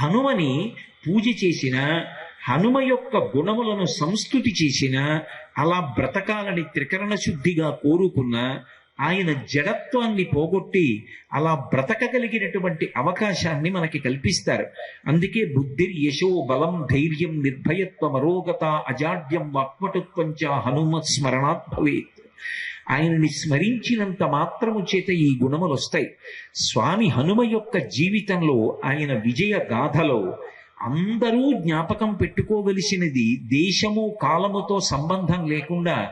హనుమని పూజ చేసిన హనుమ యొక్క గుణములను సంస్కృతి చేసిన అలా బ్రతకాలని త్రికరణ శుద్ధిగా కోరుకున్న ఆయన జడత్వాన్ని పోగొట్టి అలా బ్రతకగలిగినటువంటి అవకాశాన్ని మనకి కల్పిస్తారు. అందుకే బుద్ధి యశో బలం ధైర్యం నిర్భయత్వం అరోగత అజాడ్యం వాక్పటుత్వం చ హనుమత్ స్మరణాత్ భవేత్. ఆయనని స్మరించినంత మాత్రము చేత ఈ గుణములు వస్తాయి స్వామి హనుమ యొక్క జీవితంలో ఆయన విజయ గాథలో అందరూ జ్ఞాపకం పెట్టుకోవలసినది దేశము కాలముతో సంబంధం లేకుండా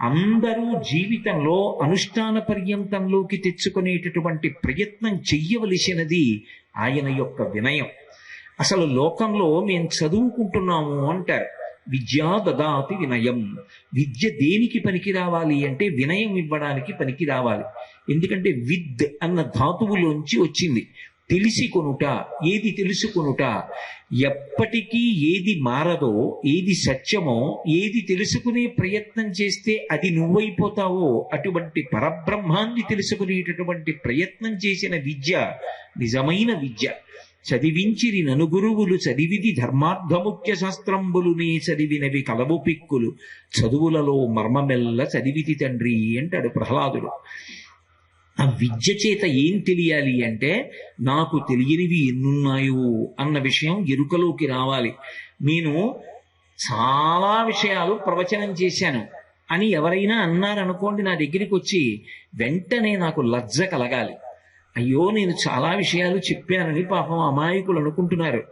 అందరూ జీవితంలో అనుష్ఠాన పర్యంతంలోకి తెచ్చుకునేటటువంటి ప్రయత్నం చెయ్యవలసినది ఆయన యొక్క వినయం. అసలు లోకంలో మేము చదువుకుంటున్నాము అంటారు. విద్యా దదాతి వినయం. విద్య దేనికి పనికి రావాలి అంటే వినయం ఇవ్వడానికి పనికి రావాలి. ఎందుకంటే విద్ అన్న ధాతువులోంచి వచ్చింది. తెలిసి కొనుట ఏది తెలుసుకొనుట ఎప్పటికీ ఏది మారదో ఏది సత్యమో ఏది తెలుసుకునే ప్రయత్నం చేస్తే అది నువ్వైపోతావో అటువంటి పరబ్రహ్మాన్ని తెలుసుకునేటటువంటి ప్రయత్నం చేసిన విద్య నిజమైన విద్య. చదివించిరి ననుగురువులు చదివిది ధర్మార్థముఖ్య శాస్త్రంబులునే చదివినవి కలవు పిక్కులు. చదువులలో మర్మమెల్ల చదివితి తండ్రి అంటాడు ప్రహ్లాదుడు. ఆ విద్య చేత ఏం తెలియాలి అంటే నాకు తెలియనివి ఎన్నున్నాయో అన్న విషయం ఎరుకలోకి రావాలి. నేను చాలా విషయాలు ప్రవచనం చేశాను అని ఎవరైనా అన్నారనుకోండి నా దగ్గరికి వచ్చి వెంటనే నాకు లజ్జ కలగాలి. అయ్యో నేను చాలా విషయాలు చెప్పానని పాపం అమాయకులు అనుకుంటున్నారు.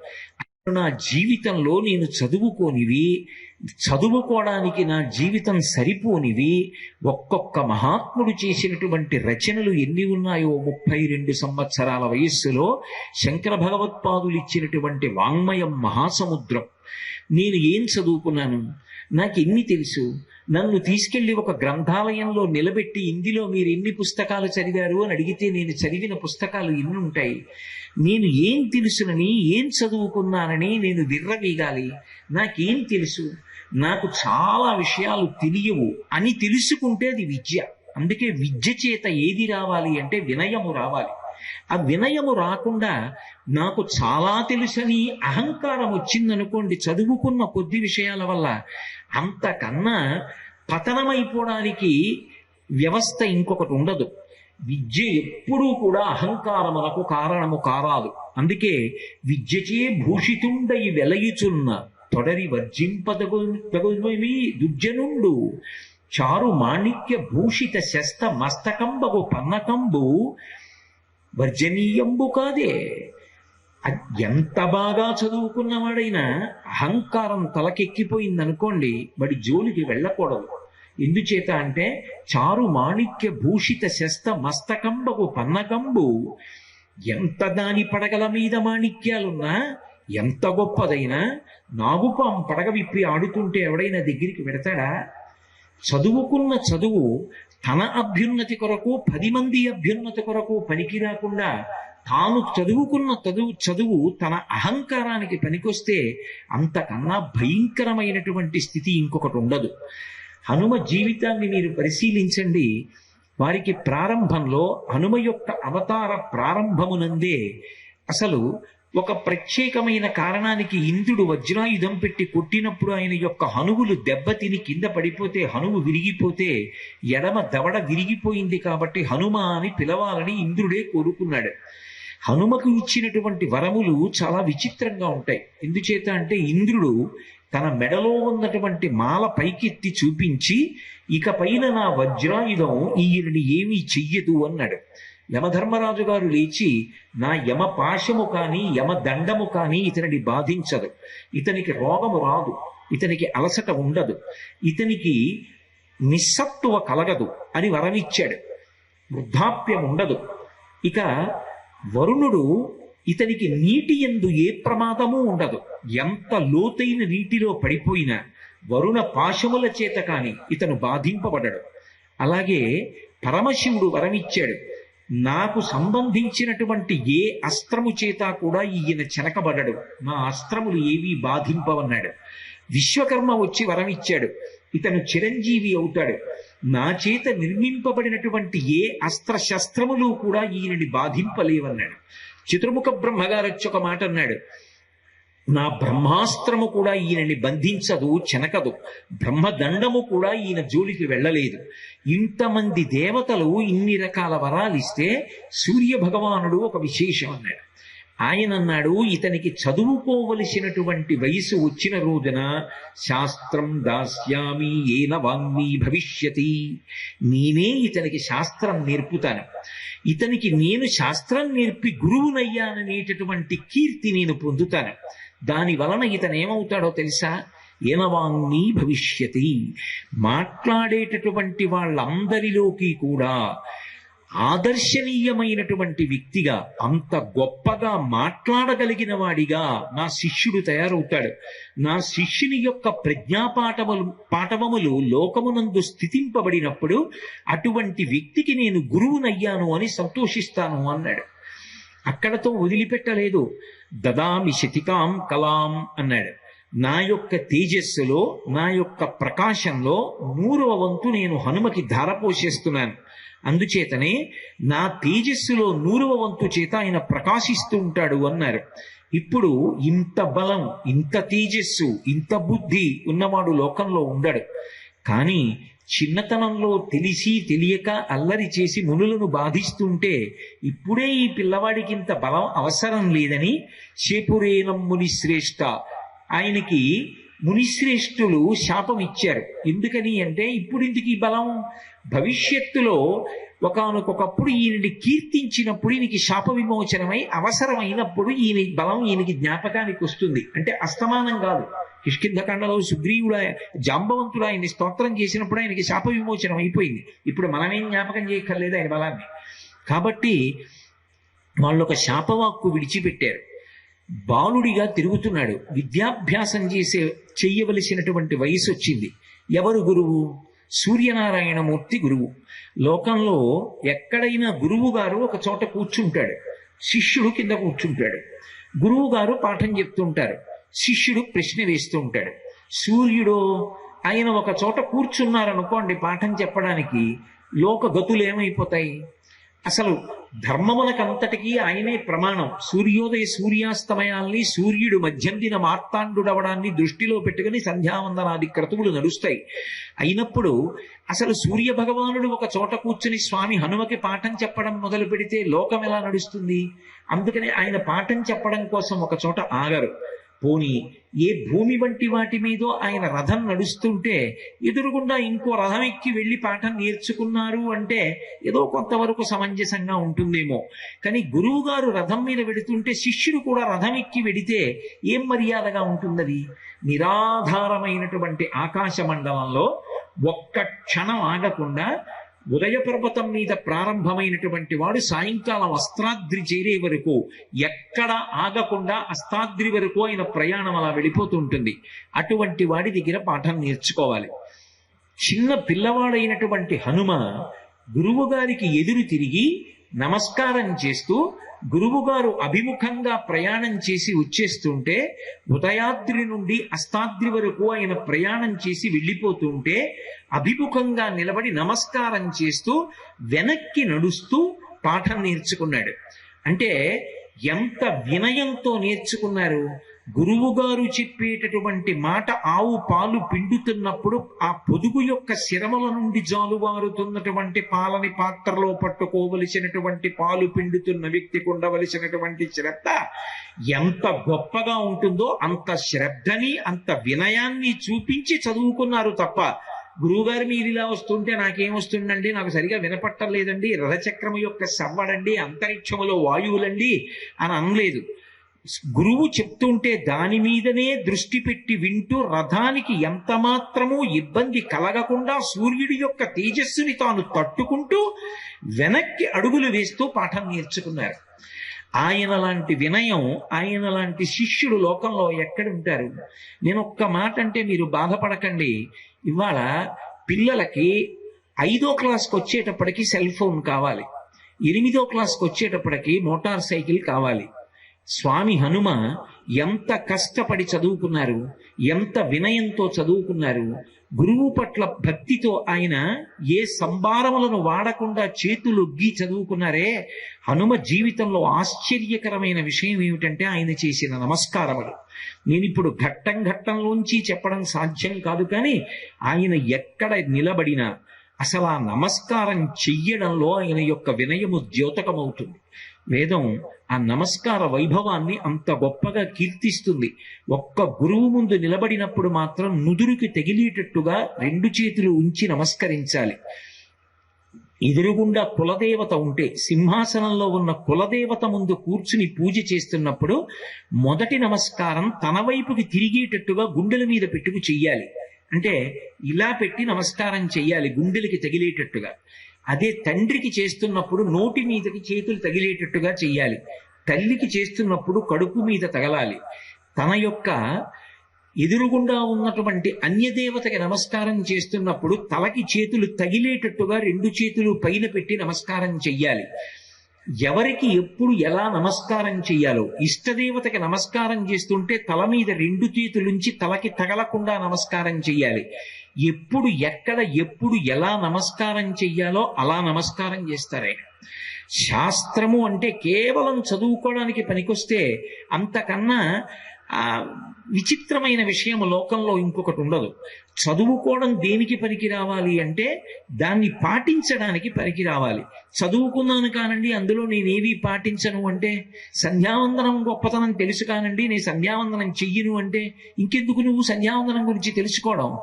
నా జీవితంలో నేను చదువుకోనివి చదువుకోవడానికి నా జీవితం సరిపోనివి ఒక్కొక్క మహాత్ముడు చేసినటువంటి రచనలు ఎన్ని ఉన్నాయో ముప్పై రెండు సంవత్సరాల వయస్సులో శంకర భగవత్పాదులు ఇచ్చినటువంటి వాంగ్మయం మహాసముద్రం. నేను ఏం చదువుకున్నాను? నాకు ఎన్ని తెలుసు? నన్ను తీసుకెళ్ళి ఒక గ్రంథాలయంలో నిలబెట్టి ఇందులో మీరు ఎన్ని పుస్తకాలు చదివారు అని అడిగితే నేను చదివిన పుస్తకాలు ఎన్ని ఉంటాయి. నేను ఏం తెలుసునని ఏం చదువుకున్నానని నేను విర్రవీగాలి. నాకేం తెలుసు? నాకు చాలా విషయాలు తెలియవు. అని తెలుసుకుంటే అది విద్య. అందుకే విద్య చేత ఏది రావాలి అంటే వినయము రావాలి. ఆ వినయము రాకుండా నాకు చాలా తెలుసని అహంకారం వచ్చిందనుకోండి చదువుకున్న కొద్ది విషయాల వల్ల అంతకన్నా పతనమైపోవడానికి వ్యవస్థ ఇంకొకటి ఉండదు. విద్య ఎప్పుడూ కూడా అహంకారములకు కారణము కారాదు. అందుకే విద్యచే భూషితుండై వెలయుచున్న తొడరి వర్జింపదగు తగువి దుర్జనుండు. చారు మాణిక్య భూషిత శస్త మస్తకంబగు పన్నకంబు వర్జనీయంబు కాదే ఎంత బాగా చదువుకున్నవాడైనా అహంకారం తలకెక్కిపోయిందనుకోండి వాడి జోలికి వెళ్ళకూడదు. ఎందుచేత అంటే చారు మాణిక్య భూషిత శస్త మస్తకంబకు పన్నకంబు. ఎంత దాని పడగల మీద మాణిక్యాలున్నా ఎంత గొప్పదైనా నాగుపాం పడగ విప్పి ఆడుతుంటే ఎవడైనా దగ్గరికి పెడతాడా? చదువుకున్న చదువు తన అభ్యున్నతి కొరకు పది మంది అభ్యున్నతి కొరకు పనికి రాకుండా తాను చదువుకున్న చదువు చదువు తన అహంకారానికి పనికొస్తే అంతకన్నా భయంకరమైనటువంటి స్థితి ఇంకొకటి ఉండదు. హనుమ జీవితాన్ని మీరు పరిశీలించండి. వారికి ప్రారంభంలో హనుమ యొక్క అవతార ప్రారంభమునందే అసలు ఒక ప్రత్యేకమైన కారణానికి ఇంద్రుడు వజ్రాయుధం పెట్టి కొట్టినప్పుడు ఆయన యొక్క హనువులు దెబ్బతిని కింద పడిపోతే హనువు విరిగిపోతే ఎడమ దవడ విరిగిపోయింది కాబట్టి హనుమ అని పిలవాలని ఇంద్రుడే కోరుకున్నాడు. హనుమకు ఇచ్చినటువంటి వరములు చాలా విచిత్రంగా ఉంటాయి. ఎందుచేత అంటే ఇంద్రుడు తన మెడలో ఉన్నటువంటి మాల పైకెత్తి చూపించి ఇక పైన నా వజ్రాయుధం ఈయనని ఏమీ చెయ్యదు అన్నాడు. యమధర్మరాజు గారు లేచి నా యమ పాశము కానీ యమ దండము కానీ ఇతనిని బాధించదు. ఇతనికి రోగము రాదు. ఇతనికి అలసట ఉండదు. ఇతనికి నిస్సత్తువ కలగదు అని వరమిచ్చాడు. వృద్ధాప్యం ఉండదు ఇక వరుణుడు ఇతనికి నీటి ఎందు ఏ ప్రమాదము ఉండదు. ఎంత లోతైన నీటిలో పడిపోయినా వరుణ పాశముల చేత కాని ఇతను బాధింపబడడు. అలాగే పరమశివుడు వరమిచ్చాడు. నాకు సంబంధించినటువంటి ఏ అస్త్రము చేత కూడా ఈయన చెనకబడడు. నా అస్త్రములు ఏవి బాధింపవన్నాడు. విశ్వకర్మ వచ్చి వరమిచ్చాడు. ఇతను చిరంజీవి అవుతాడు. నా చేత నిర్మింపబడినటువంటి ఏ అస్త్ర శస్త్రములు కూడా ఈయనని బాధింపలేవన్నాడు. చతుర్ముఖ బ్రహ్మగారు వచ్చి ఒక మాట అన్నాడు నా బ్రహ్మాస్త్రము కూడా ఈయనని బంధించదు చెనకదు. బ్రహ్మదండము కూడా ఈయన జోలికి వెళ్ళలేదు. ఇంతమంది దేవతలు ఇన్ని రకాల వరాలు ఇస్తే సూర్య భగవానుడు ఒక విశేషం అన్నాడు. ఆయన అన్నాడు ఇతనికి చదువుకోవలసినటువంటి వయసు వచ్చిన రోజున శాస్త్రం దాస్యామి ఏన వాంగ్మీ భవిష్యతి. నేనే ఇతనికి శాస్త్రం నేర్పుతాను. ఇతనికి నేను శాస్త్రం నేర్పి గురువునయ్యాననేటటువంటి కీర్తి నేను పొందుతాను. దాని వలన ఇతను ఏమవుతాడో తెలుసా? ఏనవాంగ్మీ భవిష్యతి? మాట్లాడేటటువంటి వాళ్ళందరిలోకి కూడా ఆదర్శనీయమైనటువంటి వ్యక్తిగా అంత గొప్పగా మాట్లాడగలిగిన వాడిగా నా శిష్యుడు తయారవుతాడు. నా శిష్యుని యొక్క ప్రజ్ఞాపాఠములు పాఠవములు లోకమునందు స్థితింపబడినప్పుడు అటువంటి వ్యక్తికి నేను గురువునయ్యాను అని సంతోషిస్తాను అన్నాడు. అక్కడతో వదిలిపెట్టలేదు. దదామి శతికాం కలాం అన్నాడు. నా యొక్క తేజస్సులో నా యొక్క ప్రకాశంలో నూరవ వంతు నేను హనుమకి ధారపోసేస్తున్నాను. అందుచేతనే నా తేజస్సులో నూరవ వంతు చేత ఆయన ప్రకాశిస్తూ ఉంటాడు అన్నారు. ఇప్పుడు ఇంత బలం ఇంత తేజస్సు ఇంత బుద్ధి ఉన్నవాడు లోకంలో ఉండడు. కానీ చిన్నతనంలో తెలిసి తెలియక అల్లరి చేసి మునులను బాధిస్తుంటే ఇప్పుడే ఈ పిల్లవాడికి ఇంత బలం అవసరం లేదని చేపురేనం ముని శ్రేష్ఠ ఆయనకి మునిశ్రేష్ఠులు శాపం ఇచ్చారు. ఎందుకని అంటే ఇప్పుడు ఇందుకు ఈ బలం భవిష్యత్తులో ఒకనకొకప్పుడు ఈయనని కీర్తించినప్పుడు ఈయనకి శాప విమోచనమై అవసరమైనప్పుడు ఈయన బలం ఈయనకి జ్ఞాపకానికి వస్తుంది. అంటే అస్తమానం కాదు. కిష్కింధకాండలో సుగ్రీవుడు జాంబవంతుడు ఆయన్ని స్తోత్రం చేసినప్పుడు ఆయనకి శాప విమోచనం అయిపోయింది. ఇప్పుడు మనమేం జ్ఞాపకం చేయక్కర్లేదు ఆయన బలాన్ని. కాబట్టి వాళ్ళు ఒక శాపవాక్కు విడిచిపెట్టారు. బాలుడిగా తిరుగుతున్నాడు. విద్యాభ్యాసం చేసే చెయ్యవలసినటువంటి వయసు వచ్చింది ఎవరు గురువు? సూర్యనారాయణమూర్తి గురువు. లోకంలో ఎక్కడైనా గురువు గారు ఒక చోట కూర్చుంటాడు. శిష్యుడు కింద కూర్చుంటాడు. గురువు గారు పాఠం చెప్తుంటారు. శిష్యుడు ప్రశ్న వేస్తూ ఉంటాడు సూర్యుడు ఆయన ఒక చోట కూర్చున్నారనుకోండి పాఠం చెప్పడానికి లోక గతులు ఏమైపోతాయి అసలు ధర్మములకంతటికీ ఆయనే ప్రమాణం. సూర్యోదయ సూర్యాస్తమయాల్ని సూర్యుడు మధ్యందిన మార్తాండుడవడాన్ని దృష్టిలో పెట్టుకుని సంధ్యావందనాది క్రతువులు నడుస్తాయి. అయినప్పుడు అసలు సూర్య భగవానుడు ఒక చోట కూర్చుని స్వామి హనుమకి పాఠం చెప్పడం మొదలు పెడితే లోకం ఎలా నడుస్తుంది? అందుకని ఆయన పాఠం చెప్పడం కోసం ఒక చోట ఆగరు. పోని ఏ భూమి వంటి వాటి మీదో ఆయన రథం నడుస్తుంటే ఎదురుగుండా ఇంకో రథం ఎక్కి వెళ్ళి పాఠం నేర్చుకున్నారు అంటే ఏదో కొంతవరకు సమంజసంగా ఉంటుందేమో. కానీ గురువు గారు రథం మీద వెడుతుంటే శిష్యుడు కూడా రథం ఎక్కి వెడితే ఏం మర్యాదగా ఉంటుందది? నిరాధారమైనటువంటి ఆకాశ మండలంలో ఒక్క క్షణం ఆగకుండా ఉదయ పర్వతం మీద ప్రారంభమైనటువంటి వాడు సాయంకాలం అస్త్రాద్రి చేరే వరకు ఎక్కడ ఆగకుండా అస్తాద్రి వరకు ఆయన ప్రయాణం అలా వెళ్ళిపోతూ ఉంటుంది అటువంటి వాడి దగ్గర పాఠం నేర్చుకోవాలి. చిన్న పిల్లవాడైనటువంటి హనుమ గురువు గారికి ఎదురు తిరిగి నమస్కారం చేస్తూ గురువుగారు అభిముఖంగా ప్రయాణం చేసి వచ్చేస్తుంటే ఉదయాద్రి నుండి అస్తాద్రి వరకు ఆయన ప్రయాణం చేసి వెళ్ళిపోతుంటే అభిముఖంగా నిలబడి నమస్కారం చేస్తూ వెనక్కి నడుస్తూ పాఠం నేర్చుకున్నాడు. అంటే ఎంత వినయంతో నేర్చుకున్నారు? గురువుగారు చెప్పేటటువంటి మాట ఆవు పాలు పిండుతున్నప్పుడు ఆ పొదుగు యొక్క శిరమల నుండి జాలువారుతున్నటువంటి పాలని పాత్రలో పట్టుకోవలసినటువంటి పాలు పిండుతున్న వ్యక్తికి ఉండవలసినటువంటి శ్రద్ధ ఎంత గొప్పగా ఉంటుందో అంత శ్రద్ధని అంత వినయాన్ని చూపించి చదువుకున్నారు తప్ప గురువుగారు మీరు ఇలా వస్తుంటే నాకేం వస్తుందండి నాకు సరిగా వినపట్టలేదండి. రథచక్రము యొక్క సవ్వడండి అంతరిక్షములో వాయువులండి అని అనలేదు. గురువు చెప్తుంటే దాని మీదనే దృష్టి పెట్టి వింటూ రథానికి ఎంత మాత్రమూ ఇబ్బంది కలగకుండా సూర్యుడి యొక్క తేజస్సుని తాను తట్టుకుంటూ వెనక్కి అడుగులు వేస్తూ పాఠం నేర్చుకున్నారు. ఆయన లాంటి వినయం ఆయన లాంటి శిష్యుడు లోకంలో ఎక్కడుంటారు నేను ఒక్క మాట అంటే మీరు బాధపడకండి. ఇవాళ పిల్లలకి ఐదో క్లాస్కి వచ్చేటప్పటికి సెల్ ఫోన్ కావాలి. ఎనిమిదో క్లాస్కి వచ్చేటప్పటికి మోటార్ సైకిల్ కావాలి. స్వామి హనుమ ఎంత కష్టపడి చదువుకున్నారు ఎంత వినయంతో చదువుకున్నారు గురువు పట్ల భక్తితో ఆయన ఏ సంభారములను వాడకుండా చేతులొగ్గి చదువుకున్నారే హనుమ జీవితంలో ఆశ్చర్యకరమైన విషయం ఏమిటంటే ఆయన చేసిన నమస్కారములు. నేను ఇప్పుడు ఘట్టం ఘట్టంలోంచి చెప్పడం సాధ్యం కాదు కానీ ఆయన ఎక్కడ నిలబడినా అసలు ఆ నమస్కారం చెయ్యడంలో ఆయన యొక్క వినయము ద్యోతకమవుతుంది. వేదం ఆ నమస్కార వైభవాన్ని అంత గొప్పగా కీర్తిస్తుంది. ఒక్క గురువు ముందు నిలబడినప్పుడు మాత్రం నుదురుకి తగిలేటట్టుగా రెండు చేతులు ఉంచి నమస్కరించాలి. ఎదురుగుండా కులదేవత ఉంటే సింహాసనంలో ఉన్న కులదేవత ముందు కూర్చుని పూజ చేస్తున్నప్పుడు మొదటి నమస్కారం తన వైపుకి తిరిగేటట్టుగా గుండెల మీద పెట్టుకు చెయ్యాలి. అంటే ఇలా పెట్టి నమస్కారం చెయ్యాలి గుండెలకి తగిలేటట్టుగా. అదే తండ్రికి చేస్తున్నప్పుడు నోటి మీదకి చేతులు తగిలేటట్టుగా చెయ్యాలి. తల్లికి చేస్తున్నప్పుడు కడుపు మీద తగలాలి. తన యొక్క ఎదురుగుండా ఉన్నటువంటి అన్యదేవతకి నమస్కారం చేస్తున్నప్పుడు తలకి చేతులు తగిలేటట్టుగా రెండు చేతులు పైన పెట్టి నమస్కారం చెయ్యాలి. ఎవరికి ఎప్పుడు ఎలా నమస్కారం చెయ్యాలో ఇష్టదేవతకి నమస్కారం చేస్తుంటే తల మీద రెండు చేతులుంచి తలకి తగలకుండా నమస్కారం చెయ్యాలి. ఎప్పుడు ఎక్కడ ఎప్పుడు ఎలా నమస్కారం చెయ్యాలో అలా నమస్కారం చేస్తారే. శాస్త్రము అంటే కేవలం చదువుకోవడానికి పనికొస్తే అంతకన్నా విచిత్రమైన విషయం లోకంలో ఇంకొకటి ఉండదు. చదువుకోవడం దేనికి పనికి రావాలి అంటే దాన్ని పాటించడానికి పనికి రావాలి. చదువుకున్నాను కానండి అందులో నేనేవి పాటించను అంటే సంధ్యావందనం గొప్పతనం తెలుసు కానండి నేను సంధ్యావందనం చెయ్యను అంటే ఇంకెందుకు నువ్వు సంధ్యావందనం గురించి తెలుసుకోవడం?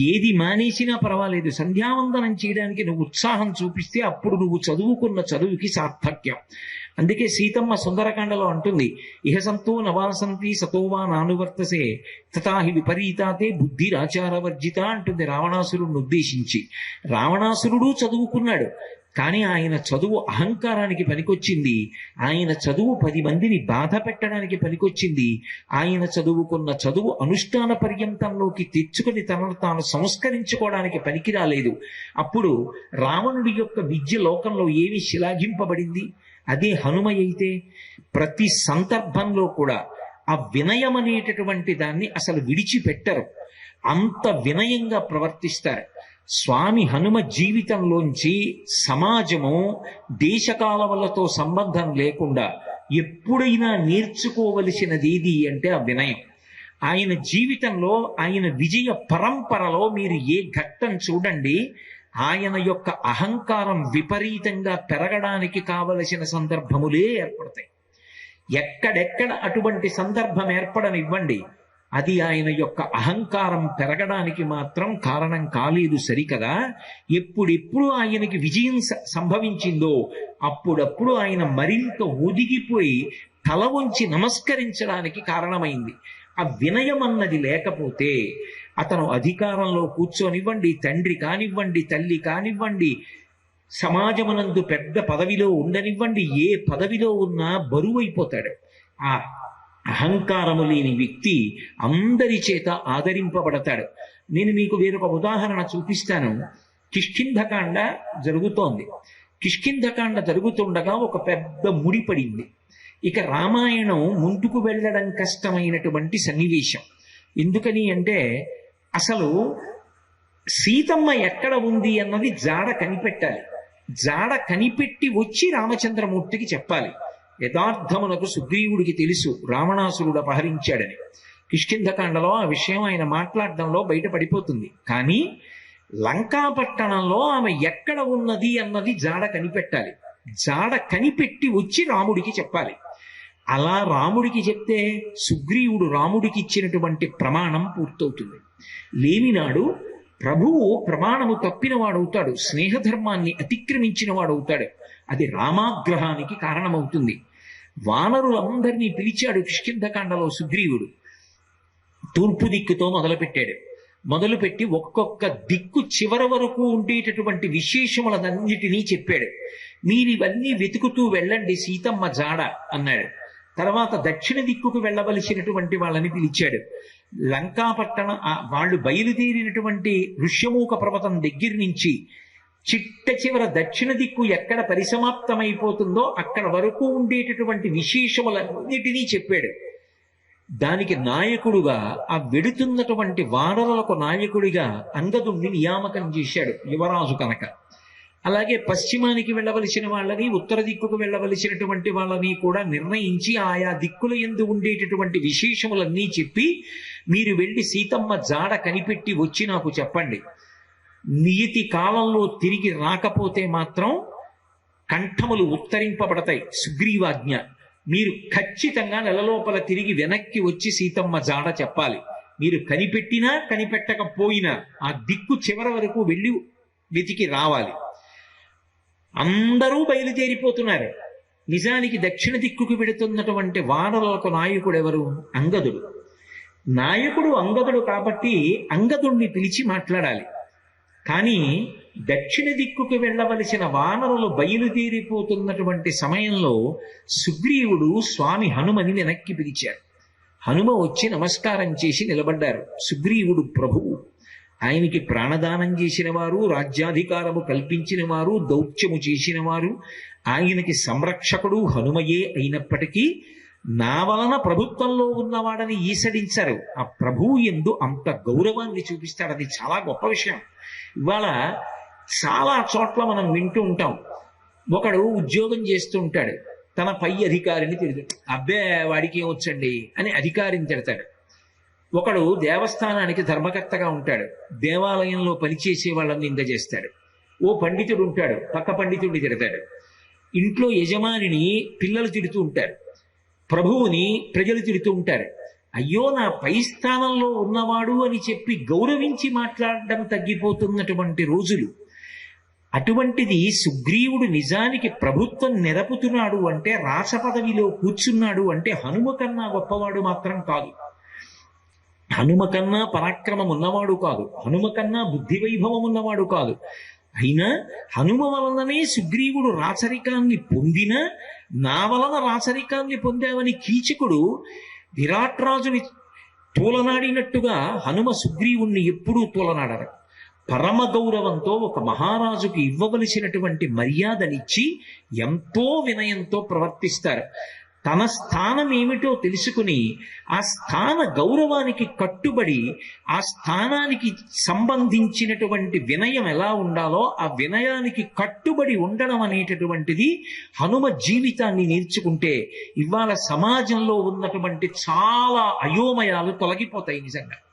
ఏది మానేసినా పర్వాలేదు. సంధ్యావందనం చేయడానికి నువ్వు ఉత్సాహం చూపిస్తే అప్పుడు నువ్వు చదువుకున్న చదువుకి సార్థక్యం. అందుకే సీతమ్మ సుందరకాండలో అంటుంది ఇహ సంతో నవాసంతి సతోవా నానువర్తసే తథాహి విపరీతాతే బుద్ధిరాచారవర్జిత అంటుంది రావణాసురుడిని ఉద్దేశించి. రావణాసురుడు చదువుకున్నాడు కానీ ఆయన చదువు అహంకారానికి పనికొచ్చింది. ఆయన చదువు పది మందిని బాధ పెట్టడానికి పనికొచ్చింది. ఆయన చదువుకున్న చదువు అనుష్ఠాన పర్యంతంలోకి తెచ్చుకుని తనను తాను సంస్కరించుకోవడానికి పనికి రాలేదు అప్పుడు రావణుడి యొక్క విద్య లోకంలో ఏమి శిలాఘింపబడింది? అదే హనుమ అయితే ప్రతి సందర్భంలో కూడా ఆ వినయం అనేటటువంటి దాన్ని అసలు విడిచిపెట్టరు. అంత వినయంగా ప్రవర్తిస్తారు. స్వామి హనుమ జీవితంలోంచి సమాజము దేశకాలవలతో సంబంధం లేకుండా ఎప్పుడైనా నేర్చుకోవలసినది ఏది అంటే ఆ వినయం. ఆయన జీవితంలో ఆయన విజయ పరంపరలో మీరు ఏ ఘట్టం చూడండి ఆయన యొక్క అహంకారం విపరీతంగా పెరగడానికి కావలసిన సందర్భములే ఏర్పడతాయి. ఎక్కడెక్కడ అటువంటి సందర్భం ఏర్పడనివ్వండి అది ఆయన యొక్క అహంకారం పెరగడానికి మాత్రం కారణం కాలేదు సరికదా? ఎప్పుడెప్పుడు ఆయనకి విజయం సంభవించిందో అప్పుడప్పుడు ఆయన మరింత ఒదిగిపోయి తల వంచి నమస్కరించడానికి కారణమైంది. ఆ వినయం అన్నది లేకపోతే అతను అధికారంలో కూర్చొనివ్వండి తండ్రి కానివ్వండి తల్లి కానివ్వండి సమాజమునందు పెద్ద పదవిలో ఉండనివ్వండి ఏ పదవిలో ఉన్నా బరువైపోతాడు. ఆ అహంకారము లేని వ్యక్తి అందరి చేత ఆదరింపబడతాడు. నేను మీకు వేరొక ఉదాహరణ చూపిస్తాను. కిష్కింధకాండ జరుగుతోంది. కిష్కింధకాండ జరుగుతుండగా ఒక పెద్ద ముడి పడింది. ఇక రామాయణం ముందుకు వెళ్ళడం కష్టమైనటువంటి సన్నివేశం. ఎందుకని అంటే అసలు సీతమ్మ ఎక్కడ ఉంది అన్నది జాడ కనిపెట్టాలి. జాడ కనిపెట్టి వచ్చి రామచంద్రమూర్తికి చెప్పాలి. యథార్థమునకు సుగ్రీవుడికి తెలుసు రావణాసురుడు అపహరించాడని. కిష్కింధకాండలో ఆ విషయం ఆయన మాట్లాడడంలో బయటపడిపోతుంది కానీ లంకాపట్టణంలో ఆమె ఎక్కడ ఉన్నది అన్నది జాడ కనిపెట్టాలి. జాడ కనిపెట్టి వచ్చి రాముడికి చెప్పాలి. అలా రాముడికి చెప్తే సుగ్రీవుడు రాముడికి ఇచ్చినటువంటి ప్రమాణం పూర్తవుతుంది. లేనినాడు ప్రభువు ప్రమాణము తప్పినవాడవుతాడు స్నేహధర్మాన్ని అతిక్రమించిన వాడవుతాడు అది రామాగ్రహానికి కారణమవుతుంది. వానరులందరినీ పిలిచాడు కిష్కింధకాండలో సుగ్రీవుడు. తూర్పు దిక్కుతో మొదలుపెట్టాడు. మొదలుపెట్టి ఒక్కొక్క దిక్కు చివర వరకు ఉండేటటువంటి విశేషములన్నిటినీ చెప్పాడు. మీరు ఇవన్నీ వెతుకుతూ వెళ్ళండి సీతమ్మ జాడ అన్నాడు. తర్వాత దక్షిణ దిక్కుకు వెళ్ళవలసినటువంటి వాళ్ళని పిలిచాడు. లంకాపట్టణ వాళ్ళు బయలుదేరినటువంటి ఋష్యమూక పర్వతం దగ్గర నుంచి చిట్ట చివర దక్షిణ దిక్కు ఎక్కడ పరిసమాప్తమైపోతుందో అక్కడ వరకు ఉండేటటువంటి విశేషములన్నిటినీ చెప్పాడు. దానికి నాయకుడుగా ఆ వెడుతున్నటువంటి వానరులకు నాయకుడిగా అంగదుణ్ణి నియామకం చేశాడు యువరాజు కనుక. అలాగే పశ్చిమానికి వెళ్ళవలసిన వాళ్ళని ఉత్తర దిక్కుకు వెళ్ళవలసినటువంటి వాళ్ళని కూడా నిర్ణయించి ఆయా దిక్కుల ఎందు ఉండేటటువంటి విశేషములన్నీ చెప్పి మీరు వెళ్ళి సీతమ్మ జాడ కనిపెట్టి వచ్చి నాకు చెప్పండి. నియతి కాలంలో తిరిగి రాకపోతే మాత్రం కంఠములు ఉత్తరింపబడతాయి. సుగ్రీవాజ్ఞ. మీరు ఖచ్చితంగా నెలలోపల తిరిగి వెనక్కి వచ్చి సీతమ్మ జాడ చెప్పాలి. మీరు కనిపెట్టినా కనిపెట్టకపోయినా ఆ దిక్కు చివరి వరకు వెళ్ళి వెతికి రావాలి. అందరూ బయలుదేరిపోతున్నారు. నిజానికి దక్షిణ దిక్కుకు వెడుతున్నటువంటి వానరులకు నాయకుడు ఎవరు అంగదుడు. నాయకుడు అంగదుడు కాబట్టి అంగదుణ్ణి పిలిచి మాట్లాడాలి. కానీ దక్షిణ దిక్కుకు వెళ్ళవలసిన వానరులు బయలుదేరిపోతున్నటువంటి సమయంలో సుగ్రీవుడు స్వామి హనుమని వెనక్కి పిలిచారు. హనుమ వచ్చి నమస్కారం చేసి నిలబడ్డారు. సుగ్రీవుడు ప్రభువు. ఆయనకి ప్రాణదానం చేసిన వారు రాజ్యాధికారము కల్పించిన వారు దౌత్యము చేసిన వారు ఆయనకి సంరక్షకుడు హనుమయే అయినప్పటికీ నా వలన ప్రభుత్వంలో ఉన్నవాడని ఈసడించారు. ఆ ప్రభువు ఎందు అంత గౌరవాన్ని చూపిస్తాడు. అది చాలా గొప్ప విషయం. ఇవాళ చాలా చోట్ల మనం వింటూ ఉంటాం. ఒకడు ఉద్యోగం చేస్తూ ఉంటాడు. తన పై అధికారిని తిరుగుతాడు అబ్బే వాడికి ఏమొచ్చండి అని అధికారిని తిడతాడు. ఒకడు దేవస్థానానికి ధర్మకర్తగా ఉంటాడు. దేవాలయంలో పనిచేసే వాళ్ళని నింద చేస్తాడు. ఓ పండితుడు ఉంటాడు. పక్క పండితుడిని తిడతాడు. ఇంట్లో యజమానిని పిల్లలు తిడుతూ ఉంటారు. ప్రభువుని ప్రజలు తిడుతూ ఉంటారు. అయ్యో నా పై స్థానంలో ఉన్నవాడు అని చెప్పి గౌరవించి మాట్లాడడం తగ్గిపోతున్నటువంటి రోజులు. అటువంటిది సుగ్రీవుడు నిజానికి ప్రభుత్వం నెరపుతున్నాడు అంటే రాస పదవిలో కూర్చున్నాడు అంటే హనుమ కన్నా గొప్పవాడు మాత్రం కాదు. హనుమ కన్నా పరాక్రమం ఉన్నవాడు కాదు. హనుమ కన్నా బుద్ధి వైభవం ఉన్నవాడు కాదు. అయినా హనుమ వలననే సుగ్రీవుడు రాచరికాన్ని పొందిన నా వలన రాచరికాన్ని పొందావని కీచకుడు విరాట్ రాజుని తూలనాడినట్టుగా హనుమ సుగ్రీవుణ్ణి ఎప్పుడూ తూలనాడరు. పరమ గౌరవంతో ఒక మహారాజుకు ఇవ్వవలసినటువంటి మర్యాదనిచ్చి ఎంతో వినయంతో ప్రవర్తిస్తారు. తన స్థానం ఏమిటో తెలుసుకుని ఆ స్థాన గౌరవానికి కట్టుబడి ఆ స్థానానికి సంబంధించినటువంటి వినయం ఎలా ఉండాలో ఆ వినయానికి కట్టుబడి ఉండడం అనేటటువంటిది హనుమ జీవితాన్ని నేర్చుకుంటే ఇవాళ సమాజంలో ఉన్నటువంటి చాలా అయోమయాలు తొలగిపోతాయి నిజంగా.